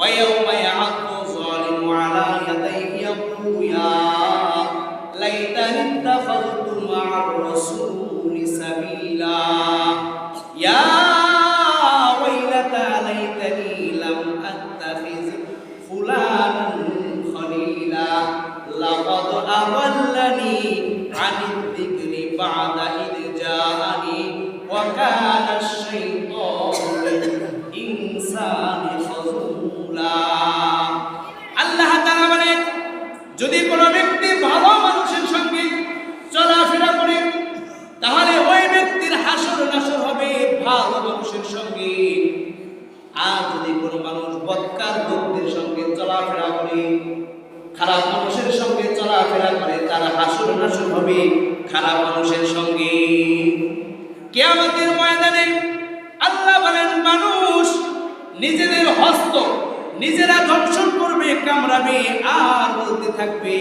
ويوم يعض الظالم على يديه يقول يا ليتني اتخذت مع الرسول سبيلا. يا ويلتى ليتني لم أتخذ فلانا خليلا. لقد أضلني عن الذكر بعد খারাপ মানুষের সঙ্গে চলাফেরা করে, তার হাসর নাসর হবে খারাপ মানুষের সঙ্গে। কেয়ামতের ময়দানে আল্লাহ বলেন, মানুষ নিজেদের হস্ত, নিজেরা ধর্ষণ করবে, কামড়াবে আর বলতে থাকবে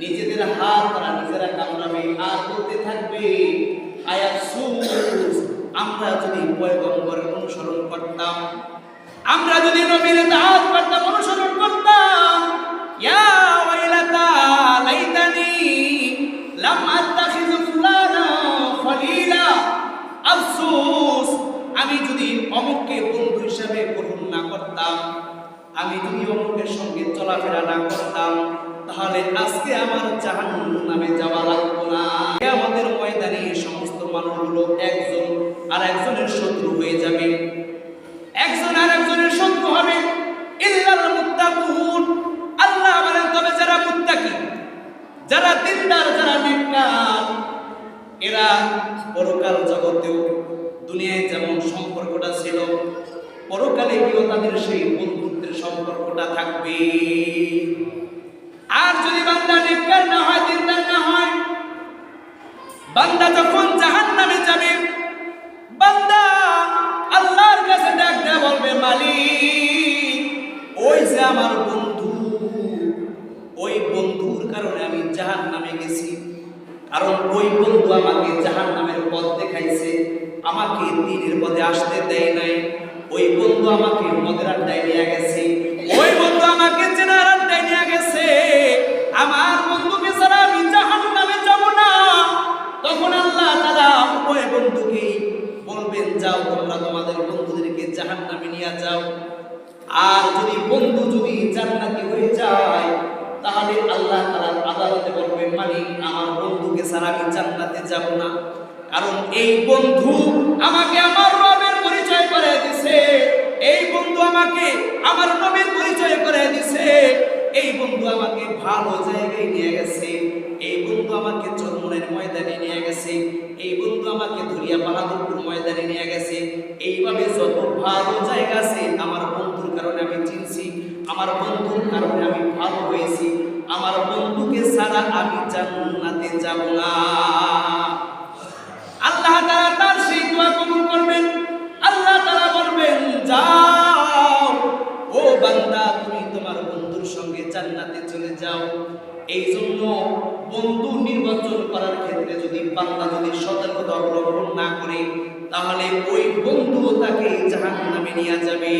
নিজেদের হাত তারা নিজেরা কামড়াবে আর বলতে থাকবে আমরা যদি অনুসরণ করতাম আমরা যদি নবীর দাওয়াত করতাম অনুসরণ করতাম, ইয়া ওয়াইলাতা লাইতানি লাম আত্তাখিযু ফুলানা খলিলা। আফসোস, আমি যদি অমুককে বন্ধু হিসাবে গ্রহণ না করতাম, আমি যদি অমুকের সঙ্গে চলাফেরা না করতাম, তাহলে আজকে আমার জাহান্ন নামে যাওয়া লাগতো না আমাদের ময়দানে এই সমস্ত মানুষগুলো একজন আর একজনের শত্রু হয়ে যাবে একজন আর একজনের হবে আল্লাহ বলেন, তবে যারা মুত্তাকি, যারা দিনদার, যারা নেককার, এরা পরকাল জগতেও দুনিয়ায় যেমন সম্পর্কটা ছিল, পরকালে গিয়েও তাদের সেই বন্ধুত্বের সম্পর্কটা থাকবে। আর যদি বান্দা নেককার না হয়, দিনদার না হয়, বান্দা যখন আমার বন্ধু। ওই বন্ধুর কারণে আমি জাহান নামে গেছি। কারণ ওই বন্ধু আমাকে জাহান নামের পথ দেখাইছে, আমাকে দিনের পথে আসতে দেয় নাই। ওই বন্ধু আমাকে মদের আড্ডায় নিয়ে গেছে। ওই বন্ধু আমাকে চেনার আড্ডায় নিয়ে গেছে। আমার বন্ধুকে ছাড়া আমি জাহান নামে যাব না। তখন আল্লাহ তারা উভয় বন্ধুকে বলবেন, যাও তোমরা তোমাদের বন্ধুদেরকে জাহান নামে নিয়ে যাও। আর যদি বন্ধু যদি জান্নাতি হয়ে যায়, তাহলে আল্লাহ তাআলার আদালতে বলবেন মানে আমার বন্ধুকে ছাড়া আমি জান্নাতে যাব না। কারণ এই বন্ধু আমাকে আমার রবের পরিচয় করে দিছে। এই বন্ধু আমাকে আমার নবীর পরিচয় করে দিছে। এই বন্ধু আমাকে ভালো জায়গায় নিয়ে গেছে। এই বন্ধু আমাকে চরমনের ময়দানে নিয়ে গেছে। এই বন্ধু আমাকে ধরিয়া বাহাদুরপুর ময়দানে নিয়ে গেছে। এইভাবে যত ভালো জায়গা আছে, আমার চিনছি আমার বন্ধুর কারণে আমি ভালো হয়েছি। আমার বন্ধুকে ছাড়া আমি জান্নাতে যাব না। আল্লাহ তাআলা তার সেই দোয়া কবুল করবেন। আল্লাহ তাআলা বলবেন, যাও, ও বান্দা, তুমি তোমার বন্ধুর সঙ্গে জান্নাতে চলে যাও। এই জন্য বন্ধু নির্বাচন করার ক্ষেত্রে যদি বান্দা যদি সতর্কতা অবলম্বন না করে, তাহলে ওই বন্ধু তাকে জাহান্নামে নিয়ে যাবে।